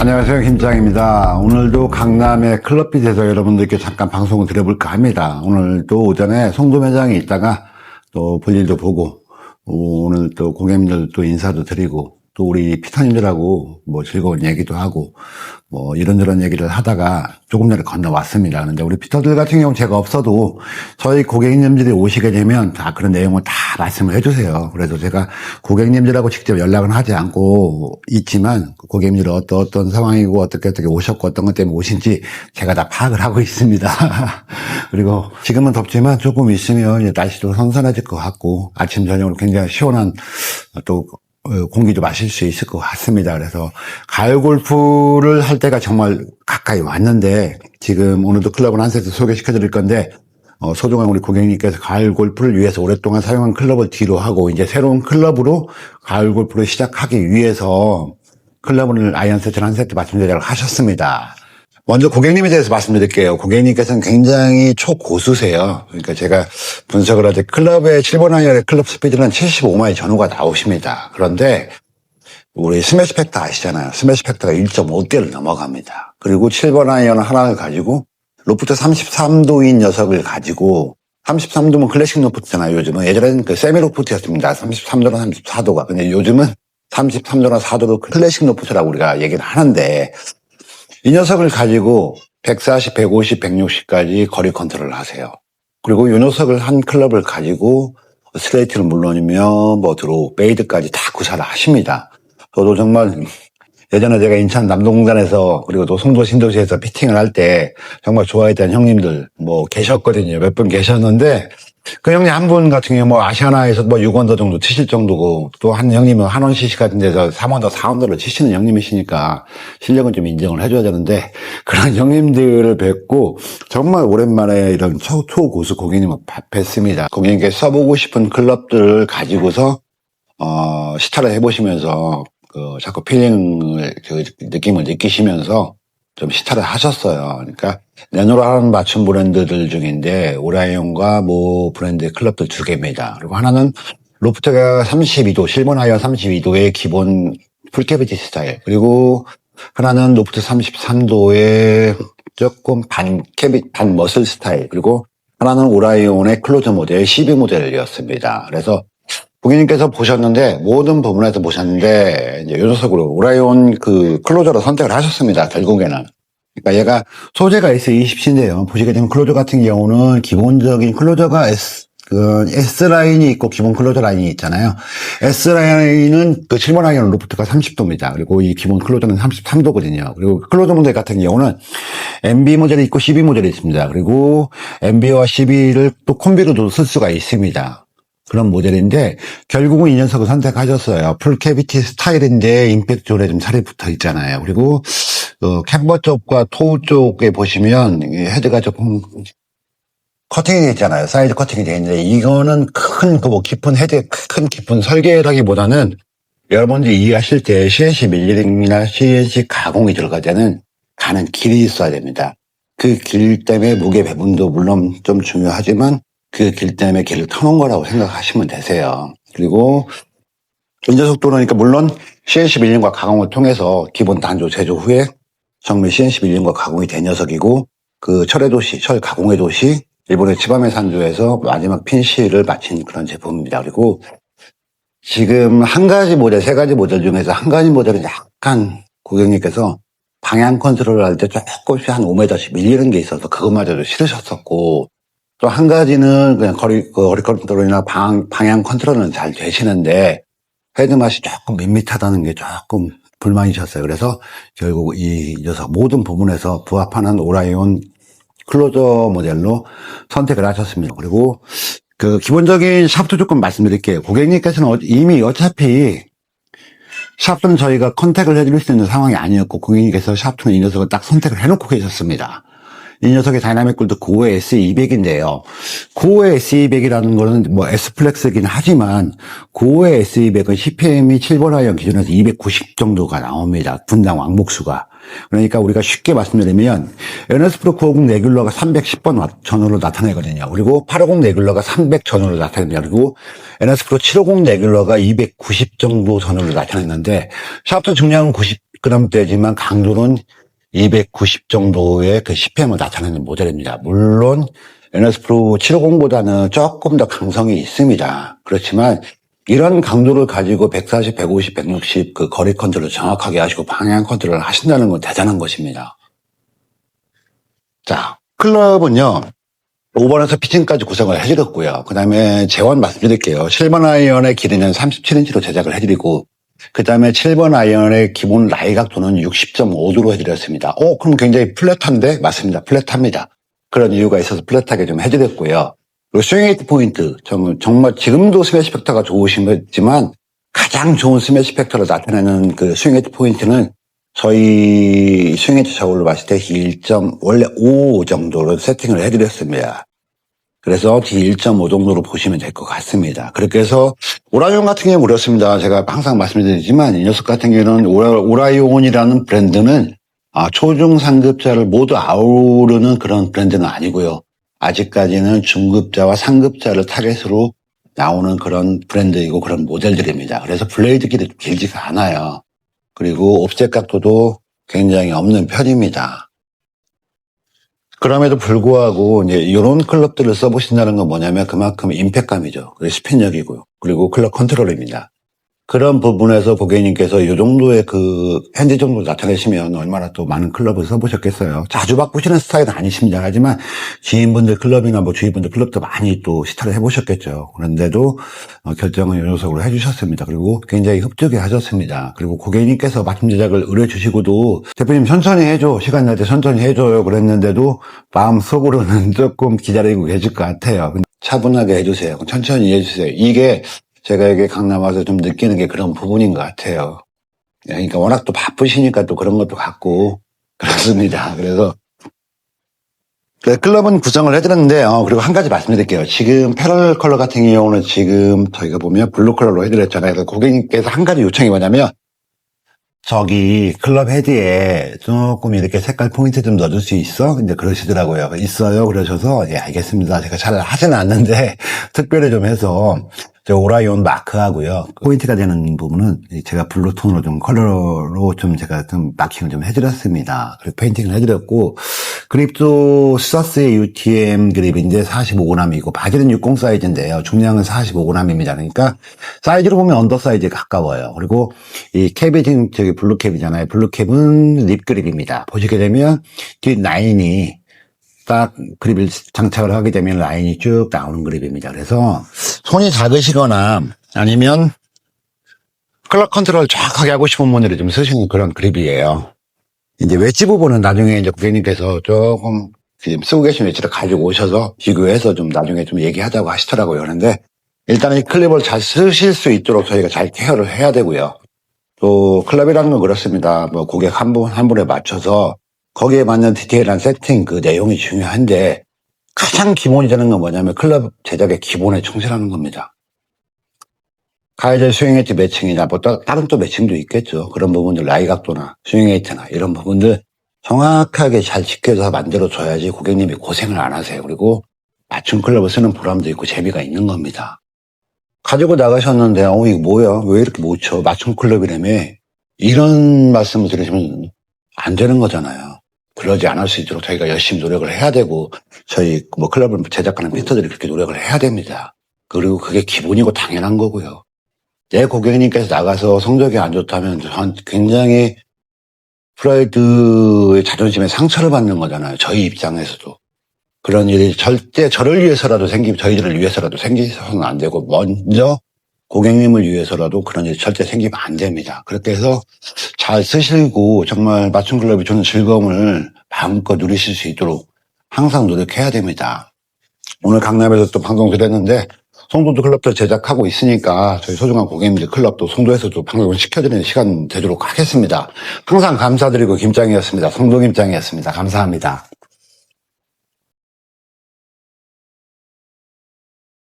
안녕하세요. 김장입니다. 오늘도 강남의 클럽빛에서 여러분들께 잠깐 방송을 드려볼까 합니다. 오늘도 오전에 송도 매장에 있다가 또 볼일도 보고 오늘 또 고객님들 또 인사도 드리고 또 우리 피터님들하고 뭐 즐거운 얘기도 하고 뭐 이런저런 얘기를 하다가 조금 전에 건너왔습니다. 그런데 우리 피터들 같은 경우 제가 없어도 저희 고객님들이 오시게 되면 다 그런 내용을 다 말씀을 해주세요. 그래서 제가 고객님들하고 직접 연락은 하지 않고 있지만 고객님들 어떤 어떤 상황이고 어떻게 어떻게 오셨고 어떤 것 때문에 오신지 제가 다 파악을 하고 있습니다. 그리고 지금은 덥지만 조금 있으면 날씨도 선선해질 것 같고 아침 저녁으로 굉장히 시원한 또 어, 공기도 마실 수 있을 것 같습니다. 그래서 가을 골프를 할 때가 정말 가까이 왔는데 지금 오늘도 클럽을 한 세트 소개시켜 드릴 건데 어, 소중한 우리 고객님께서 가을 골프를 위해서 오랫동안 사용한 클럽을 뒤로 하고 이제 새로운 클럽으로 가을 골프를 시작하기 위해서 클럽을 아이언 세트를 한 세트 맞춤 제작을 하셨습니다. 먼저 고객님에 대해서 말씀드릴게요. 고객님께서는 굉장히 초고수세요. 그러니까 제가 분석을 할 때 클럽의 7번 아이언의 클럽 스피드는 75마일 전후가 나오십니다. 그런데 우리 스매시 팩터 아시잖아요. 스매시 팩터가 1.5대를 넘어갑니다. 그리고 7번 아이언 하나를 가지고 로프트 33도인 녀석을 가지고 33도면 클래식 로프트잖아요. 요즘은 예전에는 그 세미 로프트였습니다. 33도나 34도가. 근데 요즘은 33도나 4도로 클래식 로프트라고 우리가 얘기를 하는데 이 녀석을 가지고 140, 150, 160까지 거리 컨트롤을 하세요. 그리고 이 녀석을 한 클럽을 가지고 스트레이트는 물론이며 뭐 드로우, 베이드까지 다 구사를 하십니다. 저도 정말 예전에 제가 인천 남동단에서 그리고 또 송도 신도시에서 피팅을 할 때 정말 좋아했던 형님들 뭐 계셨거든요. 몇 분 계셨는데 그 형님 한 분 같은 경우 뭐 아시아나에서 뭐 6원더 정도 치실 정도고 또 한 형님은 한원 CC 같은 데서 3원더, 4원더를 치시는 형님이시니까 실력은 좀 인정을 해줘야 되는데 그런 형님들을 뵙고 정말 오랜만에 이런 초, 초고수 고객님을 뵀습니다. 고객님께 써보고 싶은 클럽들을 가지고서 어, 시타를 해보시면서 그 자꾸 필링을 그 느낌을 느끼시면서 좀 시타를 하셨어요. 그러니까 내노라는 맞춤 브랜드들 중인데 오라이온과 모 브랜드의 클럽들 두 개입니다. 그리고 하나는 로프트가 32도, 실본 아이언 32도의 기본 풀캐비티 스타일. 그리고 하나는 로프트 33도의 조금 반 캐비, 반 머슬 스타일. 그리고 하나는 오라이온의 클로즈 모델 12 모델이었습니다. 그래서 고객님께서 보셨는데 모든 부분에서 보셨는데 이제 요 녀석으로 오라이온 그 클로저로 선택을 하셨습니다. 결국에는. 그러니까 얘가 소재가 S20C인데요. 보시게 되면 클로저 같은 경우는 기본적인 클로저가 S 그 S 라인이 있고 기본 클로저 라인이 있잖아요. S 라인은 그 7번 아이언 로프트가 30도입니다. 그리고 이 기본 클로저는 33도거든요. 그리고 클로저 모델 같은 경우는 MB 모델이 있고 12 모델이 있습니다. 그리고 MB와 12를 또 콤비로도 쓸 수가 있습니다. 그런 모델인데 결국은 이 녀석을 선택하셨어요. 풀캐비티 스타일인데 임팩트 존에 좀 살이 붙어 있잖아요. 그리고 어, 캠버 쪽과 토우 쪽에 보시면 이 헤드가 조금 커팅이 되어 있잖아요. 사이드 커팅이 되어 있는데 이거는 큰, 그 뭐 깊은 헤드, 큰 깊은 설계라기보다는 여러분들이 이해하실 때 CNC 밀링이나 CNC 가공이 들어갈 때는 가는 길이 있어야 됩니다. 그 길 때문에 무게 배분도 물론 좀 중요하지만 그 길 때문에 길을 터놓은 거라고 생각하시면 되세요. 그리고 인자 속도로니까 물론 CNC 밀링과 가공을 통해서 기본 단조 제조 후에 정밀 CNC 밀링과 가공이 된 녀석이고 그 철의 도시, 철 가공의 도시 일본의 치바메 산조에서 마지막 핀시를 마친 그런 제품입니다. 그리고 지금 한 가지 모델, 세 가지 모델 중에서 한 가지 모델은 약간 고객님께서 방향 컨트롤을 할때 조금씩 한 5m씩 밀리는 게 있어서 그것마저도 싫으셨었고 또 한 가지는 그냥 거리, 그 컨트롤이나 방, 방향 컨트롤은 잘 되시는데 헤드 맛이 조금 밋밋하다는 게 조금 불만이셨어요. 그래서 결국 이 녀석 모든 부분에서 부합하는 오라이온 클로저 모델로 선택을 하셨습니다. 그리고 그 기본적인 샤프트 조금 말씀드릴게요. 고객님께서는 어- 이미 어차피 샤프트는 저희가 컨택을 해드릴 수 있는 상황이 아니었고 고객님께서 샤프트는 이 녀석을 딱 선택을 해놓고 계셨습니다. 이 녀석의 다이나믹 골드 고의 S200인데요. 고의 S200이라는 거는 뭐 S플렉스긴 하지만 고의 S200은 CPM이 7번 아이언 기준에서 290 정도가 나옵니다. 분당 왕복수가. 그러니까 우리가 쉽게 말씀드리면 NS 프로 950 레귤러가 310번 전후로 나타내거든요. 그리고 850 레귤러가 300 전후로 나타냅니다. 그리고 NS 프로 750 레귤러가 290 정도 전후로 나타냈는데 샤프트 중량은 90, 그럼 되지만 강도는 290 정도의 그 CPM을 나타내는 모델입니다. 물론 NS 프로 750보다는 조금 더 강성이 있습니다. 그렇지만 이런 강도를 가지고 140, 150, 160 그 거리 컨트롤을 정확하게 하시고 방향 컨트롤을 하신다는 건 대단한 것입니다. 자, 클럽은요. 5번에서 피칭까지 구성을 해드렸고요. 그 다음에 재원 말씀드릴게요. 7번 아이언의 길이는 37인치로 제작을 해드리고, 그 다음에 7번 아이언의 기본 라이 각 도는 60.5도로 해드렸습니다. 오, 그럼 굉장히 플랫한데? 맞습니다. 플랫합니다. 그런 이유가 있어서 플랫하게 좀 해드렸고요. 그리고 스윙에이트 포인트. 정- 정말 지금도 스매시 팩터가 좋으시지만 가장 좋은 스매시 팩터를 나타내는 그 스윙에이트 포인트는 저희 스윙에이트 저울로 봤을 때 D1. 원래 5 정도로 세팅을 해드렸습니다. 그래서 D1.5 정도로 보시면 될 것 같습니다. 그렇게 해서 오라이온 같은 경우 그렇습니다. 제가 항상 말씀드리지만 이 녀석 같은 경우는 오라, 오라 이온이라는 브랜드는 아, 초중 상급자를 모두 아우르는 그런 브랜드는 아니고요. 아직까지는 중급자와 상급자를 타겟으로 나오는 그런 브랜드이고 그런 모델들입니다. 그래서 블레이드 길이 길지가 않아요. 그리고 옵셋 각도도 굉장히 없는 편입니다. 그럼에도 불구하고 이제 이런 클럽들을 써보신다는 건 뭐냐면 그만큼 임팩감이죠. 그리고 스핀력이고요. 그리고 클럽 컨트롤입니다. 그런 부분에서 고객님께서 이 정도의 그 핸디 정도 나타내시면 얼마나 또 많은 클럽을 써보셨겠어요. 자주 바꾸시는 스타일은 아니십니다. 하지만 지인분들 클럽이나 뭐 주위분들 클럽도 많이 또 시타를 해보셨겠죠. 그런데도 어, 결정은 이 녀석으로 해주셨습니다. 그리고 굉장히 흡족해 하셨습니다. 그리고 고객님께서 맞춤 제작을 의뢰 주시고도 대표님 천천히 해줘. 시간 날 때 천천히 해줘요. 그랬는데도 마음속으로는 조금 기다리고 계실 것 같아요. 차분하게 해주세요. 천천히 해주세요. 이게 제가 여기 강남 와서 좀 느끼는 게 그런 부분인 것 같아요. 그러니까 워낙 또 바쁘시니까 또 그런 것도 같고 그렇습니다. 그래서 네, 클럽은 구성을 해드렸는데 요 그리고 한 가지 말씀드릴게요. 지금 패럴 컬러 같은 경우는 지금 저희가 보면 블루 컬러로 해드렸잖아요. 그래서 고객님께서 한 가지 요청이 뭐냐면 저기 클럽 헤드에 조금 이렇게 색깔 포인트 좀 넣어줄 수 있어? 이제 그러시더라고요. 있어요. 그러셔서 예 알겠습니다. 제가 잘 하지는 않는데 특별히 좀 해서 저 오라이온 마크하고요. 포인트가 되는 부분은 제가 블루톤으로 좀 컬러로 좀 제가 좀 마킹을 좀 해드렸습니다. 그리고 페인팅을 해드렸고 그립도 스타스의 UTM 그립인데 45g이고 바지는 60 사이즈인데요. 중량은 45g입니다. 그러니까 사이즈로 보면 언더 사이즈에 가까워요. 그리고 이 캡이 지금 저기 블루캡이잖아요. 블루캡은 립 그립입니다. 보시게 되면 뒤 라인이 딱 그립을 장착을 하게 되면 라인이 쭉 나오는 그립입니다. 그래서 손이 작으시거나 아니면 클럽 컨트롤 정확하게 하고 싶은 분들이 좀 쓰시는 그런 그립이에요. 이제 웨지 부분은 나중에 이제 고객님께서 조금 지금 쓰고 계신 웨지를 가지고 오셔서 비교해서 좀 나중에 좀 얘기하자고 하시더라고요. 그런데 일단 이 클립을 잘 쓰실 수 있도록 저희가 잘 케어를 해야 되고요. 또 클럽이라는 건 그렇습니다. 뭐 고객 한 분 한 분에 맞춰서 거기에 맞는 디테일한 세팅 그 내용이 중요한데 가장 기본이 되는 건 뭐냐면 클럽 제작의 기본에 충실하는 겁니다. 가이드 스윙에이트 매칭이나 뭐 따- 다른 또 매칭도 있겠죠. 그런 부분들 라이 각도나 스윙에이트나 이런 부분들 정확하게 잘 지켜서 만들어줘야지 고객님이 고생을 안 하세요. 그리고 맞춤 클럽을 쓰는 보람도 있고 재미가 있는 겁니다. 가지고 나가셨는데 어 이거 뭐야 왜 이렇게 못 쳐 맞춤 클럽이라며 이런 말씀을 들으시면 안 되는 거잖아요. 그러지 않을 수 있도록 저희가 열심히 노력을 해야 되고 저희 뭐 클럽을 제작하는 피터들이 그렇게 노력을 해야 됩니다. 그리고 그게 기본이고 당연한 거고요. 내 고객님께서 나가서 성적이 안 좋다면 전 굉장히 프라이드의 자존심에 상처를 받는 거잖아요. 저희 입장에서도. 그런 일이 절대 저를 위해서라도 생기, 저희들을 위해서라도 생기서는 안 되고, 먼저 고객님을 위해서라도 그런 일이 절대 생기면 안 됩니다. 그렇게 해서 잘 쓰시고 정말 맞춤 클럽이 주는 즐거움을 마음껏 누리실 수 있도록 항상 노력해야 됩니다. 오늘 강남에서 또 방송 드렸는데 송도도 클럽도 제작하고 있으니까 저희 소중한 고객님들 클럽도 송도에서도 방송을 시켜드리는 시간 되도록 하겠습니다. 항상 감사드리고 김장이었습니다. 송도 김장이었습니다. 감사합니다.